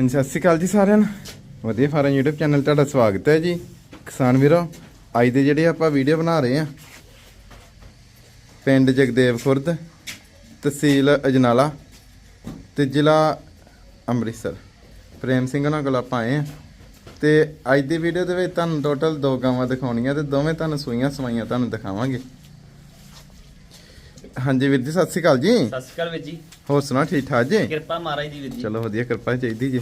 ਹਾਂਜੀ, ਸਤਿ ਸ਼੍ਰੀ ਅਕਾਲ ਜੀ ਸਾਰਿਆਂ ਨੂੰ। ਵਧੀਆ ਫਾਰਮ YouTube ਚੈਨਲ ਤੁਹਾਡਾ ਸਵਾਗਤ ਹੈ ਜੀ। ਕਿਸਾਨ ਵੀਰੋ, ਅੱਜ ਦੇ ਜਿਹੜੇ ਆਪਾਂ ਵੀਡੀਓ ਬਣਾ ਰਹੇ ਆ ਪਿੰਡ ਜਗਦੇਵ ਖੁਰਦ, ਤਹਿਸੀਲ ਅਜਨਾਲਾ ਤੇ ਜ਼ਿਲ੍ਹਾ ਅੰਮ੍ਰਿਤਸਰ। ਪ੍ਰੇਮ ਸਿੰਘ ਨਾਲ ਕੋਲ ਆਪਾਂ ਆਏ ਆ ਤੇ ਅੱਜ ਦੀ ਵੀਡੀਓ ਦੇ ਵਿੱਚ ਤੁਹਾਨੂੰ ਟੋਟਲ ਦੋ ਗਾਵਾਂ ਦਿਖਾਉਣੀਆਂ ਤੇ ਦੋਵੇਂ ਤੁਹਾਨੂੰ ਸੂਈਆਂ ਸਵਾਈਆਂ ਤੁਹਾਨੂੰ ਦਿਖਾਵਾਂਗੇ। ਹਾਂਜੀ ਵੀਰ ਜੀ ਸਤਿ ਸ਼੍ਰੀ ਅਕਾਲ ਜੀ। ਸਤਿ ਸ਼੍ਰੀ ਅਕਾਲ ਵੀਰ ਜੀ। ਹੋਰ ਸੁਣਾ ਠੀਕ ਠਾਕ ਜੀ? ਕਿਰਪਾ ਮਹਾਰਾਜ ਦੀ ਵੀਰ ਜੀ। ਚਲੋ ਵਧੀਆ ਕਿਰਪਾ ਚਾਹੀਦੀ ਜੀ।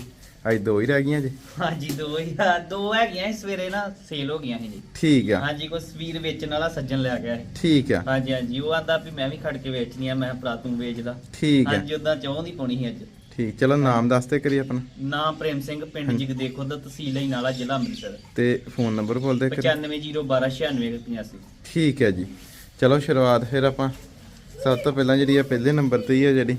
ਅੱਜ ਦੋ ਹੀ ਰਹਿ ਗਈਆਂ ਜੀ। ਹਾਂਜੀ ਦੋ ਹੀ। ਆ, ਦੋ ਹੈਗੀਆਂ ਸੀ ਸਵੇਰੇ ਨਾ ਸੇਲ ਹੋ ਗਈਆਂ ਸੀ ਜੀ। ਠੀਕ ਆ। ਹਾਂਜੀ ਕੋਈ ਸਵੀਰ ਵੇਚਣ ਵਾਲਾ ਸੱਜਣ ਲਿਆ ਗਿਆ ਸੀ। ਠੀਕ ਆ। ਹਾਂਜੀ ਹਾਂਜੀ ਉਹ ਆਂਦਾ ਵੀ ਮੈਂ ਵੀ ਖੜ ਕੇ ਵੇਚਣੀ ਆ ਮੈਂ ਭਰਾ ਤੂੰ ਵੇਚਦਾ ਠੀਕ ਆ। ਹਾਂਜੀ ਉਦਾਂ ਚਾਹ ਦੀ ਪਾਉਣੀ ਸੀ ਅੱਜ। ਠੀਕ ਚਲੋ ਨਾਮ ਦੱਸ ਤੇ ਕਰੀ ਆਪਣਾ। ਨਾਮ ਪ੍ਰੇਮ ਸਿੰਘ ਪਿੰਡ ਜਗਦੇ ਖੁਦ ਤਹਿਸੀਲ ਹੀ ਨਾਲਾ ਜ਼ਿਲ੍ਹਾ ਅੰਮ੍ਰਿਤਸਰ। ਤੇ ਫੋਨ ਨੰਬਰ ਬੋਲ ਦੇ ਕਰੀ 9501296185 ਠੀਕ ਹੈ ਜੀ। ਚਲੋ ਸ਼ੁਰੂਆਤ ਫਿਰ ਆਪਾਂ ਸਭ ਤੋਂ ਪਹਿਲਾਂ ਜਿਹੜੀ ਆ ਪਹਿਲੇ ਨੰਬਰ ਤੇ ਹੀ ਆ ਜਿਹੜੀ।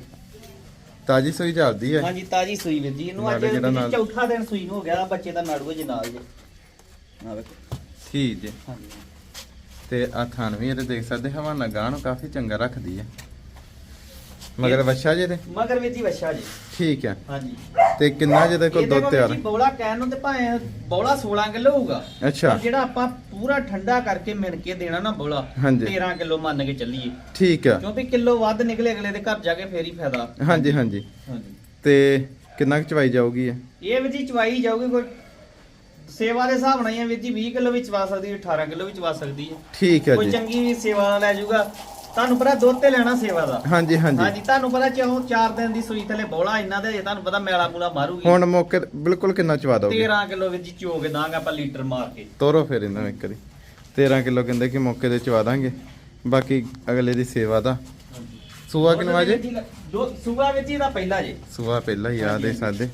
ਤਾਜੀ ਸੋਈ ਚੱਲਦੀ ਹੈ ਹਾਂਜੀ ਤਾਜੀ ਸੂਈ ਵੀਰ ਜੀ। ਇਹਨੂੰ ਅੱਜ ਚੌਥਾ ਦਿਨ ਸੂਈ ਨੂੰ ਹੋ ਗਿਆ ਬੱਚੇ ਦਾ ਨਾੜੂ ਜੀ ਨਾਲ ਜੀ। ਆ ਵੇਖੋ। ਠੀਕ ਜੀ। ਹਾਂਜੀ। ਤੇ ਆ ਥਣ ਵੀ ਇਹਦੇ ਦੇਖ ਸਕਦੇ ਹਵਾਨਾ ਗਾਂ ਨੂੰ ਕਾਫੀ ਚੰਗਾ ਰੱਖਦੀ ਹੈ ਮਗਰ ਵੱਛਾ ਜੇ ਤੇ? ਮਗਰ ਵੀਰ ਜੀ ਵੱਛਾ ਜੀ। ਠੀਕ ਹੈ। ਹਾਂਜੀ। ਤੇ ਕਿੰਨਾ ਜਿਹਦੇ ਕੋਲ ਦੁੱਧ ਤਿਆਰ? ਹੈ? ਬੌਲਾ ਕਹਿਣ ਨੂੰ ਤੇ ਭਾਵੇਂ ਬੌਲਾ 16 ਕਿਲੋ ਹੋਊਗਾ ਅੱਛਾ। ਜਿਹੜਾ ਆਪਾਂ ਪੂਰਾ ਠੰਡਾ ਕਰਕੇ ਮਿਣ ਕੇ ਦੇਣਾ ਨਾ ਬੌਲਾ ਹਾਂਜੀ। 13 ਕਿਲੋ ਮੰਨ ਕੇ ਚੱਲੀਏ। ਠੀਕ ਆ ਕਿਉਂਕਿ ਕਿਲੋ ਵੱਧ ਨਿਕਲੇ ਅਗਲੇ ਦੇ ਘਰ ਜਾ ਕੇ ਫੇਰ ਹੀ ਫਾਇਦਾ। ਹਾਂਜੀ ਹਾਂਜੀ। ਹਾਂਜੀ। ਤੇ ਕਿੰਨਾ ਕੁ ਚਵਾਈ ਜਾਊਗੀ ਇਹ? ਵੀ ਜੀ ਚਵਾਈ ਜਾਊਗੀ ਕੋਈ ਸੇਵਾ ਦੇ ਹਿਸਾਬ ਨਾਲ ਹੀ ਆ ਵੀਰ ਜੀ 20 ਕਿਲੋ ਵੀ ਚਵਾ ਸਕਦੀ ਹੈ 18 ਕਿਲੋ ਵੀ ਚਵਾ ਸਕਦੀ ਹੈ। ਠੀਕ ਹੈ ਕੋਈ ਜੀ। ਚੰਗੀ ਸੇਵਾ ਲੈ ਜਾਊਗਾ ਤੁਹਾਨੂੰ ਪਤਾ ਦੁੱਧ ਤੇ ਲੈਣਾ ਸੇਵਾ ਦਾ। ਹਾਂਜੀ ਹਾਂਜੀ। ਹਾਂਜੀ ਤੁਹਾਨੂੰ ਪਤਾ ਚਾਹੋ 4 ਦਿਨ ਦੀ ਸੂਈ ਥਲੇ ਬੌਲਾ ਇੰਨਾ ਦੇ ਤੁਹਾਨੂੰ ਪਤਾ ਮੈਲਾ ਮੂਲਾ ਮਾਰੂਗੀ। ਹੁਣ ਮੌਕੇ ਤੇ ਬਿਲਕੁਲ ਕਿੰਨਾ ਚਵਾ ਦੋਗੇ? 13 ਕਿਲੋ ਜੀ ਚੋ ਕੇ ਦਾਂਗੇ ਆਪਾਂ ਲੀਟਰ ਮਾਰ ਕੇ। ਤੋਰੋ ਫਿਰ ਇਹਨਾਂ ਨੂੰ ਇੱਕ ਵਾਰੀ। 13 ਕਿਲੋ ਕਹਿੰਦੇ ਕਿ ਮੌਕੇ ਤੇ ਚਵਾ ਦਾਂਗੇ। ਬਾਕੀ ਅਗਲੇ ਦੀ ਸੇਵਾ ਦਾ। ਸੂਆ ਕਿੰਨਾ ਜੇ? ਦੋ ਸੂਆ ਵਿੱਚ ਇਹਦਾ ਪਹਿਲਾ ਜੇ। ਸੂਆ ਪਹਿਲਾਂ ਹੀ ਆ ਦੇ ਸਾਡੇ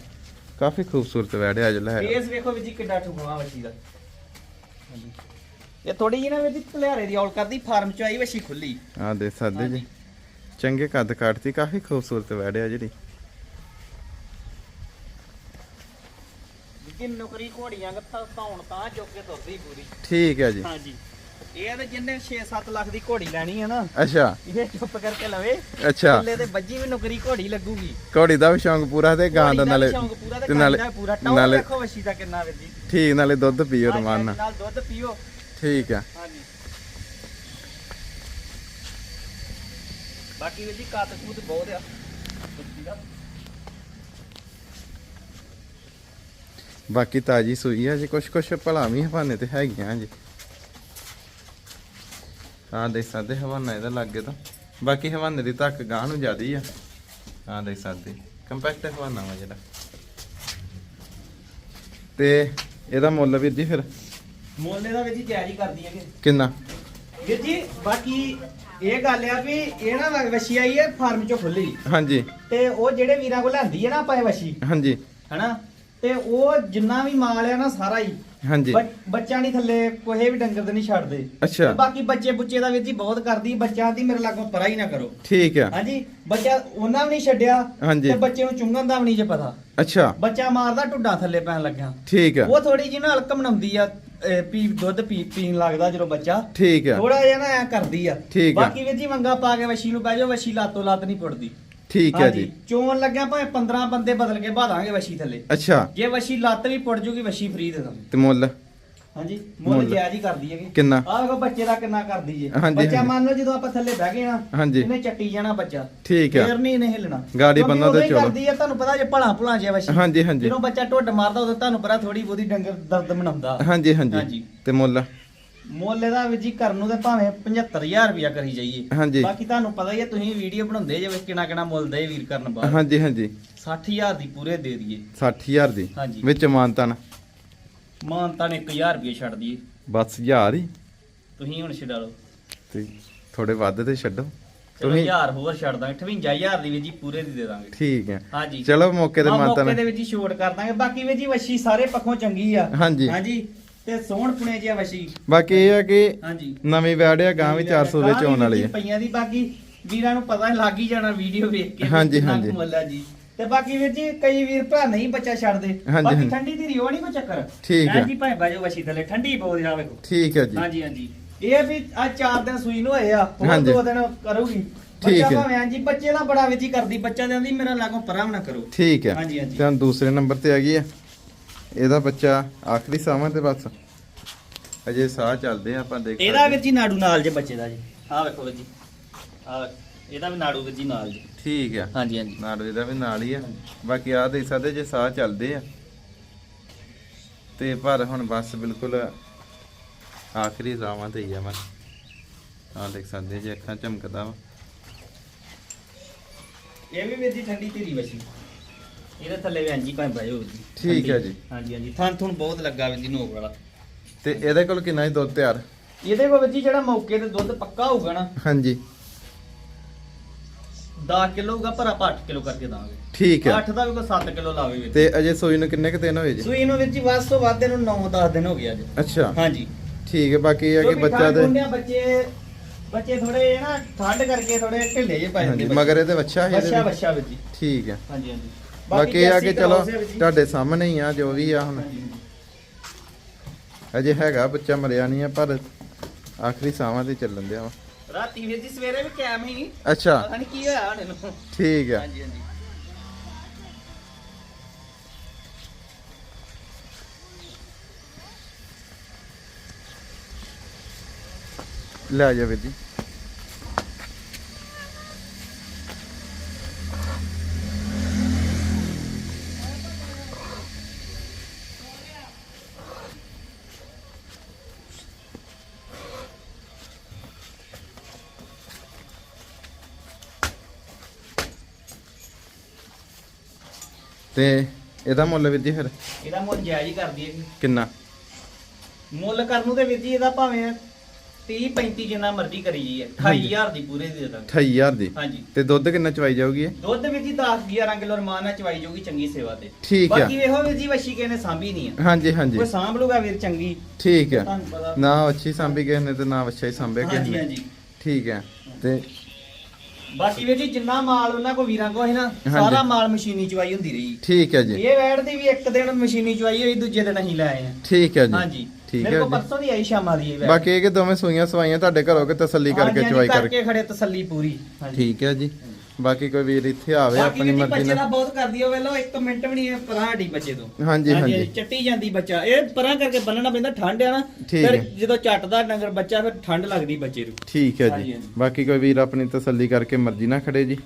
ਕਾਫੀ ਖੂਬਸੂਰਤ ਵੈੜਿਆ ਅੱਜ ਲੈ ਫੇਸ ਵੇਖੋ ਵਿੱਚ ਕਿੱਡਾ ਠੁਕਵਾ ਵੱਛੀ ਦਾ। ਇਹ ਥੋੜੀ ਜਿਹੀ ਨਾ ਵਿੱਚ ਭਲਿਆਰੇ ਦੀ ਔਲ ਕਰਦੀ ਫਾਰਮ ਚ ਆਈ ਵੱਛੀ ਖੁੱਲੀ। ਆ ਦੇ ਸਕਦੇ ਜੀ। ਚੰਗੇ ਕੱਦ ਕਾਟਤੀ ਕਾਫੀ ਖੂਬਸੂਰਤ ਵੈੜਿਆ ਜਿਹੜੀ। ਕਿ ਨੌਕਰੀ ਘੋੜੀਆਂ ਗੱਥਾ ਧੌਣ ਤਾਂ ਚੁੱਕ ਕੇ ਤੁਰਦੀ ਪੂਰੀ। ਠੀਕ ਹੈ ਜੀ। ਹਾਂਜੀ। ਇਹ ਤਾਂ ਜਿੰਨੇ 6-7 ਲੱਖ ਦੀ ਘੋੜੀ ਲੈਣੀ ਹੈ ਨਾ ਅੱਛਾ। ਇਹ ਚੁੱਪ ਕਰਕੇ ਲਵੇ। ਅੱਛਾ। ਥੱਲੇ ਤੇ ਵੱਜੀ ਵੀ ਨੌਕਰੀ ਘੋੜੀ ਲੱਗੂਗੀ। ਘੋੜੀ ਦਾ ਵੀ ਸ਼ੌਂਕ ਪੂਰਾ ਤੇ ਗਾਂ ਦਾ ਨਾਲੇ ਸ਼ੌਂਕ ਪੂਰਾ ਤੇ ਨਾਲੇ ਪੂਰਾ। ਨਾਲੇ ਵੇਖੋ ਵੱਛੀ ਦਾ ਕਿੰਨਾ ਜੀ ਠੀਕ ਨਾਲੇ ਦੁੱਧ ਪੀਓ ਰਮਾਨ ਨਾਲ ਦੁੱਧ ਪੀਓ। ਠੀਕ ਆ। ਹਾਂਜੀ। ਬਾਕੀ ਵੀਰ ਜੀ ਕਾਤ ਕੂਤ ਬਹੁਤ ਆ। ਬੱਚੀ ਦਾ ਬਾਕੀ ਤਾਜੀ ਸੂਈ ਆ ਜੀ ਕੁਛ ਕੁਛ ਭਲਾ ਵੀ ਹਵਾਨੇ ਤੇ ਹੈਗੀਆਂ ਜੀ। ਹਾਂ ਦੇਖ ਸਕਦੇ ਹਵਾਨਾ ਇਹਦਾ ਲੱਗੇ ਤਾਂ। ਬਾਕੀ ਹਵਾਨੇ ਦੀ ਧੱਕ ਗਾਂ ਨੂੰ ਜ਼ਿਆਦੀ ਆ। ਹਾਂ ਦੇਖ ਸਕਦੇ ਕੰਪੈਕਟ ਹਵਾਨਾ ਵਾ ਜਿਹੜਾ। ਤੇ ਇਹਦਾ ਮੁੱਲ ਵੀਰ ਜੀ ਫਿਰ? ਮੋਲੇ ਦਾ ਜੀ ਹੀ ਕਿੰਨਾ? ਵੀਰ ਜੀ ਬਾਕੀ ਇਹ ਗੱਲ ਆ ਵੀ ਇਹ ਨਾ ਵਸ਼ੀ ਆਈ ਹੈ ਫਾਰਮ ਚੋਂ ਖੁੱਲੀ ਹਾਂਜੀ। ਤੇ ਉਹ ਜਿਹੜੇ ਵੀਰਾਂ ਕੋਲ ਲੈਂਦੀ ਹੈ ਨਾ ਆਪਾਂ ਇਹ ਵਸ਼ੀ। ਹਾਂਜੀ। ਹਨਾ? ਤੇ ਉਹ ਜਿੰਨਾ ਵੀ ਮਾਲ ਆ ਨਾ ਸਾਰਾ ਹੀ। ਹਾਂਜੀ। ਬੱਚ- ਬੱਚਾ ਨਹੀਂ ਥੱਲੇ ਕੋਹੇ ਵੀ ਡੰਗਰ ਦੇ ਨਹੀਂ ਛੱਡਦੇ। ਅੱਛਾ। ਤੇ ਬਾਕੀ ਬੱਚੇ ਬੁੱਚੇ ਦਾ ਵੀਰ ਜੀ ਬਹੁਤ ਕਰਦੀ ਬੱਚਿਆਂ ਦੀ ਮੇਰੇ ਲਾਗੋਂ ਪਰਾ ਹੀ ਨਾ ਕਰੋ। ਠੀਕ ਆ। ਹਾਂਜੀ? ਬੱਚਾ ਉਹਨਾਂ ਵੀ ਨਹੀਂ ਛੱਡਿਆ। ਤੇ ਬੱਚੇ ਨੂੰ ਚੁੰਗਣ ਦਾ ਵੀ ਨਹੀਂ ਜੇ ਪਤਾ। ਅੱਛਾ। ਬੱਚਾ ਮਾਰਦਾ ਟੁੱਡਾ ਥੱਲੇ ਪੈਣ ਲੱਗਿਆ। ਠੀਕ ਆ। ਉਹ ਥੋੜੀ ਜਿਹੀ ਨਾ ਹਲਕਮ ਬਣਾਉਂਦੀ ਆ ਪੀ ਦੁੱਧ ਪੀ ਪੀਣ ਲੱਗਦਾ ਜਦੋਂ ਬੱਚਾ। ਠੀਕ ਆ। ਥੋੜਾ ਜਿਹਾ ਨਾ ਐ ਕਰਦੀ ਆ। ਠੀਕ ਆ। ਬਾਕੀ ਵੀਰ ਜੀ ਮੰਗਾ ਪਾ ਕੇ ਵਸ਼ੀ ਨੂੰ ਬਹਿ ਜਾਓ ਵਸ਼ੀ ਲਾਤੋ ਲੱਤ ਨਹੀਂ ਪੁੱਟਦੀ। ਠੀਕ ਆ ਹਾਂਜੀ, ਜੀ। ਚੋਣ ਲੱਗਿਆ ਭਾਵੇਂ 15 ਬੰਦੇ ਬਦਲ ਕੇ ਬਾਦਾਂਗੇ ਵਸ਼ੀ ਥੱਲੇ। ਅੱਛਾ। ਜੇ ਵਸ਼ੀ ਲੱਤ ਵੀ ਪੁੱਟ ਜੂਗੀ ਵਸ਼ੀ ਫ੍ਰੀ ਦੇ ਦਾਂਗੇ। ਤੇ ਮੁੱਲ? ਹਾਂਜੀ ਮੁੱਲ ਮੁੱਲ। ਜਾਇਜ਼ ਹੀ ਕਰਦੀ ਹੈਗੀ। ਕਿੰਨਾ? ਆਹ ਵੇਖੋ ਬੱਚੇ ਦਾ ਕਿੰਨਾ ਕਰਦੀ ਜੇ। ਹਾਂਜੀ, ਬੱਚਾ ਹਾਂਜੀ। ਮੰਨ ਲਓ ਜਦੋਂ ਆਪਾਂ ਥੱਲੇ ਬਹਿ ਗਏ ਨਾ ਹਾਂਜੀ। ਇਹਨੇ ਚੱਟੀ ਜਾਣਾ ਬੱਚਾ। ਠੀਕ ਆ। ਫੇਰ ਨਹੀਂ ਇਹਨੇ ਹਿੱਲਣਾ। ਗਾੜੀ ਕਿਉਂਕਿ ਬੰਨ੍ਹੋ ਤੇ ਉਦੋਂ ਹੀ ਚਲੋ। ਕਰਦੀ ਆ ਤੁਹਾਨੂੰ ਪਤਾ ਜੇ ਭਲਾ ਭੁਲਾ ਜਿਹਾ ਵਸ਼ੀ। ਹਾਂਜੀ ਹਾਂਜੀ। ਜਦੋਂ ਬੱਚਾ ਢੁੱਡ ਮਾਰਦਾ ਉਦੋਂ ਤੁਹਾਨੂੰ ਪਤਾ ਥੋੜੀ ਬਹੁਤੀ ਡੰਗਰ ਦਰਦ ਮਨਾਉਂਦਾ। ਹਾਂਜੀ ਹਾਂਜੀ। ਹਾਂਜੀ। ਤੇ ਮੁੱਲ? ਮੁੱਲ ਇਹਦਾ ਵੀ ਜੀ ਕਰਨ ਨੂੰ ਤੇ ਭਾਵੇਂ 75000 ਰੁਪਇਆ ਕਰੀ ਜਾਈਏ। ਹਾਂਜੀ। ਬਾਕੀ ਤੁਹਾਨੂੰ ਪਤਾ ਹੀ ਆ ਤੁਸੀਂ ਵੀਡੀਓ ਬਣਾਉਂਦੇ ਜੇ ਕਿਣਾ ਕਿਣਾ ਮੁੱਲ ਦੇ ਵੀਰ ਕਰਨ ਬਾਅਦ ਹਾਂਜੀ ਹਾਂਜੀ। 60000 ਦੀ ਪੂਰੇ ਦੇ ਦਈਏ। 60000 ਦੀ। ਹਾਂਜੀ। ਵਿੱਚ ਮਾਨਤਨ ਮਾਨਤਾ ਨੇ 1000 ਰੁਪਏ ਛੱਡ ਦਈਏ ਬਸ 1000 ਹੀ। ਤੁਸੀਂ ਹੁਣ ਛਡਾ ਲਓ। ਤੇ ਥੋੜੇ ਵੱਧ ਤੇ ਛੱਡੋ। ਚਲੋ ਤੁਸੀਂ 1000 ਹੋਰ ਛੱਡ ਦਾਂਗੇ। 58000 ਦੀ ਵੀ ਜੀ ਪੂਰੇ ਦੀ ਦੇ ਦਾਂਗੇ। ਠੀਕ ਹੈ। ਹਾਂਜੀ। ਚਲੋ ਮੌਕੇ ਤੇ ਆਹ ਮੌਕੇ ਦੇ ਵਿੱਚ ਹੀ ਛੋਟ ਕਰ ਦਾਂਗੇ। ਬਾਕੀ ਵੀ ਜੀ ਵਸ਼ੀ ਸਾਰੇ ਪੱਖੋਂ ਚੰਗੀ ਆ। ਹਾਂਜੀ। ਹਾਂਜੀ। ਤੇ ਸੋਹਣ ਪੁਣੇ ਜਿਹਾ ਵਸ਼ੀ ਬਾਕੀ ਇਹ ਆ ਕਿ ਹਾਂਜੀ। ਨਵੀਂ ਵੈੜਿਆ ਗਾਂ ਵੀ 400 ਵਿੱਚ ਆਉਣ ਵਾਲੀ ਹੈ ਪਈਆਂ ਦੀ। ਬਾਕੀ ਵੀਰਾਂ ਨੂੰ ਪਤਾ ਲੱਗ ਹੀ ਜਾਣਾ ਵੀਡੀਓ ਵੇਖ ਕੇ ਹਾਂਜੀ, ਹਾਂਜੀ। ਮੁੱਲ ਜੀ। ਤੇ ਬਾਕੀ ਵੀਰ ਜੀ ਕਈ ਵੀਰ ਭਰਾ ਨਹੀਂ ਬੱਚਾ ਛੱਡਦੇ। ਹਾਂਜੀ, ਬਾਕੀ ਹਾਂਜੀ। ਠੰਡੀ ਦੀ ਰਿਓ ਨਹੀਂ ਕੋਈ ਚੱਕਰ। ਠੀਕ ਆ। ਜੀ ਭਾਵੇਂ ਬਾਜੋ ਵਸ਼ੀ ਥੱਲੇ ਠੰਡੀ ਬਹੁਤ ਆ ਵੇਖੋ। ਠੀਕ ਹੈ ਜੀ। ਹਾਂਜੀ ਹਾਂਜੀ। ਇਹ ਵੀ ਆ ਚਾਰ ਦਿਨ ਸੂਈ ਨੂੰ ਹੋਏ ਆ ਹੋਰ ਹਾਂਜੀ। ਦੋ ਦਿਨ ਕਰੂਗੀ। ਠੀਕ ਬੱਚਾ ਹੈ। ਭਾਵੇਂ ਹਾਂਜੀ ਬੱਚੇ ਦਾ ਬੜਾ ਵਿੱਚ ਹੀ ਕਰਦੀ ਬੱਚਾ ਦੇ ਆਂਦੀ ਮੇਰਾ ਲਾਗੋਂ ਪਰਾਂ ਵੀ ਨਾ ਕਰੋ। ਠੀਕ ਹੈ। ਹਾਂਜੀ, ਹਾਂਜੀ। ਤੇ ਦੂਸਰੇ ਨੰਬਰ ਤੇ ਆ ਗਈ ਹੈ ਇਹਦਾ ਬੱਚਾ ਆਖਰੀ ਸਾਵਾਂ ਤੇ ਬਸ। ਅਜੇ ਸਾਹ ਚੱਲਦੇ ਆ ਆਪਾਂ ਦੇਖ ਇਹਦਾ ਸਕਦੇ। ਵੀਰ ਜੀ ਨਾੜੂ ਨਾਲ ਜੇ ਬੱਚੇ ਦਾ ਜੀ। ਆਹ ਵੇਖੋ ਵੀਰ ਜੀ। ਆਹ ਇਹਦਾ ਵੀ ਨਾੜੂ ਜੀ ਨਾਲ ਜੀ। ਠੀਕ ਹੈ ਹਾਂਜੀ ਹਾਂਜੀ। ਨਾੜੂ ਇਹਦਾ ਵੀ ਨਾਲ ਹੀ ਆ। ਬਾਕੀ ਆ ਦੇਖ ਸਕਦੇ ਜੇ ਸਾਹ ਚੱਲਦੇ ਆ। ਤੇ ਪਰ ਹੁਣ ਬਸ ਬਿਲਕੁਲ ਆਖਰੀ ਸਾਵਾਂ ਤੇ ਹੀ ਆ ਬਸ। ਆ ਦੇਖ ਸਕਦੇ ਜੇ ਅੱਖਾਂ ਝਮਕਦਾ ਵਾ। ਇਹ ਵੀ ਜੀ ਠੰਡੀ ਧੀਰੀ ਵਸੀ ਇਹਦੇ ਥੱਲੇ ਵੀ ਹਾਂਜੀ ਭਾਵੇਂ ਬਾਇਓ ਵੀਰ ਜੀ। ਠੀਕ ਹੈ। ਜੀ। ਹਾਂਜੀ ਹਾਂਜੀ। ਥਾਂ ਥੁਣ ਬਹੁਤ ਲੱਗਾ ਵੀਰ ਜੀ ਨੋਕ ਵਾਲਾ। ਤੇ ਇਹਦੇ ਕੋਲ ਕਿੰਨਾ ਹੀ ਦੁੱਧ ਤਿਆਰ? ਇਹਦੇ ਕੋਲ ਜੀ ਜਿਹੜਾ ਮੌਕੇ ਤੇ ਦੁੱਧ ਪੱਕਾ ਹੋਊਗਾ ਨਾ ਹਾਂਜੀ। 10 ਕਿਲੋ ਹੋਊਗਾ ਪਰ ਆਪਾਂ 8 ਕਿਲੋ ਕਰਕੇ ਦਾਂਗੇ ਠੀਕ ਹੈ 8 ਦਾ ਵੀ ਕੋਈ 7 ਕਿਲੋ ਲਾਵੇ ਵੀਰ। ਤੇ ਅਜੇ ਸੂਈ ਨੂੰ ਕਿੰਨੇ ਕੁ ਦਿਨ ਹੋਏ ਜੀ? ਸੂਈ ਨੂੰ ਵੀਰ ਜੀ ਵੱਧ ਤੋਂ ਵੱਧ ਇਹਨੂੰ 9-10 ਦਿਨ ਹੋ ਗਏ ਅੱਜ। ਅੱਛਾ। ਹਾਂਜੀ। ਠੀਕ ਹੈ ਬਾਕੀ ਇਹ ਆ ਕਿ ਕਿਉਂਕਿ ਬੱਚਾ ਦੇ ਬੱਚੇ ਬੱਚੇ ਥੋੜੇ ਨਾ ਠੰਡ ਕਰਕੇ ਥੋੜੇ ਢਿੱਲੇ ਜਿਹੇ ਪੈ ਜਾਂਦੇ ਮਗਰ ਇਹਦੇ ਬੱਚਾ ਹੈ ਬੱਚਾ ਬੱਚਾ ਜੀ। ਠੀਕ ਹੈ ਹਾਂਜੀ ਹਾਂਜੀ। ਬਾਕੀ ਇਹ ਆ ਕਿ ਜਰਸੀ ਚਲੋ ਜੀ। ਤੁਹਾਡੇ ਸਾਹਮਣੇ ਹੀ ਆ ਜੋ ਵੀ ਆ ਹੁਣ। ਹਾਂਜੀ, ਹਾਂਜੀ। ਅਜੇ ਹੈਗਾ ਬੱਚਾ ਮਰਿਆ ਨਹੀਂ ਆ ਪਰ ਆਖਰੀ ਸਾਵਾਂ ਤੇ ਚੱਲਣ ਦਿਆ ਵਾ। ਰਾਤੀ ਵੀਰ ਜੀ ਸਵੇਰੇ ਵੀ ਕੈਮ ਹੀ। ਅੱਛਾ। ਪਤਾ ਨਹੀਂ ਕੀ ਹੋਇਆ ਹੁਣ ਇਹਨੂੰ ਠੀਕ ਹੈ ਹਾਂਜੀ ਹਾਂਜੀ। ਲੈ ਜਾ ਵੀਰ ਜੀ। ਤੇ ਇਹਦਾ ਮੁੱਲ ਵੀਰ ਜੀ ਫਿਰ? ਇਹਦਾ ਮੁੱਲ ਜਾਇਜ਼ ਹੀ ਕਰਦੀ ਹੈ ਜੀ। ਕਿੰਨਾ? ਮੁੱਲ ਕਰਨ ਨੂੰ ਤੇ ਵੀਰ ਜੀ ਇਹਦਾ ਭਾਵੇਂ 30 35 ਜਿੰਨਾ ਮਰਜ਼ੀ ਕਰੀ ਜੀ ਹੈ 28000 ਦੀ ਪੂਰੇ ਦੀ ਦੇ ਦਾਂਗੇ 28000 ਦੀ? ਹਾਂਜੀ। ਤੇ ਦੁੱਧ ਕਿੰਨਾ ਚਵਾਈ ਜਾਊਗੀ ਇਹ? ਦੁੱਧ ਵੀਰ ਜੀ 10 11 ਕਿਲੋ ਰਮਾਨ ਨਾਲ ਚਵਾਈ ਜਾਊਗੀ ਚੰਗੀ ਸੇਵਾ ਤੇ। ਠੀਕ ਆ। ਬਾਕੀ ਵੇਖੋ ਵੀਰ ਜੀ ਵਸ਼ੀ ਨੇ ਸਾਂਭੀ ਨਹੀਂ ਆ। ਹਾਂਜੀ ਹਾਂਜੀ। ਕੋਈ ਸਾਂਭ ਲੂਗਾ ਵੀਰ ਚੰਗੀ। ਠੀਕ ਪਤਾ। ਨਾ ਅੱਛੀ ਸਾਂਭੀ ਕਿਸੇ ਨੇ ਤੇ ਨਾ ਅੱਛਾ ਹੀ ਸਾਂਭਿਆ ਕਿਸੇ ਹਾਂਜੀ ਨੇ। ਹਾਂਜੀ। ਠੀਕ ਹੈ ਤੇ ਬਾਕੀ ਵੀਰ ਜੀ ਜਿੰਨਾ ਮਾਲ ਉਹਨਾਂ ਕੋ ਵੀਰਾਂ ਕੋ ਹੈ ਨਾ ਸਾਰਾ ਮਾਲ ਮਸ਼ੀਨੀ ਚਵਾਈ ਹੁੰਦੀ ਰਹੀ। ਠੀਕ ਹੈ ਜੀ। ਇਹ ਵੈੜ ਦੀ ਵੀ ਇੱਕ ਦਿਨ ਮਸ਼ੀਨੀ ਚਵਾਈ ਹੋਈ ਦੂਜੇ ਦਿਨ ਅਸੀਂ ਲੈ ਆਏ ਆ ਠੀਕ ਹੈ ਜੀ। ਹਾਂਜੀ। ਠੀਕ ਮੇਰੇ ਹੈ ਪਰਸੋਂ ਦੀ ਆਈ ਸ਼ਾਮਾਂ ਦੀ ਵੈੜ। ਬਾਕੀ ਇਹ ਕਿ ਦੋਵੇਂ ਸੂਈਆਂ ਸਵਾਈਆਂ ਤੁਹਾਡੇ ਘਰੋਂ ਕਿ ਤਸੱਲੀ ਕਰਕੇ ਚਵਾਈ ਕਰਕੇ ਖੜੇ ਤਸੱਲੀ ਪੂਰੀ। ਠੀਕ ਹੈ ਜੀ। ਬਾਕੀ ਕੋਈ ਵੀਰ ਇੱਥੇ ਆਵੇ ਬਾਕੀ ਆਪਣੀ ਵੀ ਮਰਜ਼ੀ ਬੱਚੇ ਦਾ ਨਾਲ ਬਹੁਤ ਕਰਦੀ ਹੋਵੇ ਲੋ ਇੱਕ ਮਿੰਟ ਵੀ ਨਹੀਂ ਇਹ ਪਰਾਂ ਹਟੀ ਬੱਚੇ ਤੋਂ। ਹਾਂਜੀ ਹਾਂਜੀ ਚੱਟੀ ਜਾਂਦੀ ਬੱਚਾ। ਇਹ ਪਰਾਂ ਕਰਕੇ ਬੰਨਣਾ ਪੈਂਦਾ ਠੰਡ ਆ ਨਾ ਠੀਕ ਫਿਰ ਹੈ। ਜਦੋਂ ਚੱਟਦਾ ਡੰਗਰ ਬੱਚਾ ਫਿਰ ਠੰਡ ਲੱਗਦੀ ਬੱਚੇ ਨੂੰ। ਠੀਕ ਹੈ ਹਾਂਜੀ, ਜੀ ਹਾਂਜੀ। ਬਾਕੀ ਕੋਈ ਵੀਰ ਆਪਣੀ ਤਸੱਲੀ ਕਰਕੇ ਮਰਜ਼ੀ ਨਾਲ ਖੜੇ ਜੀ।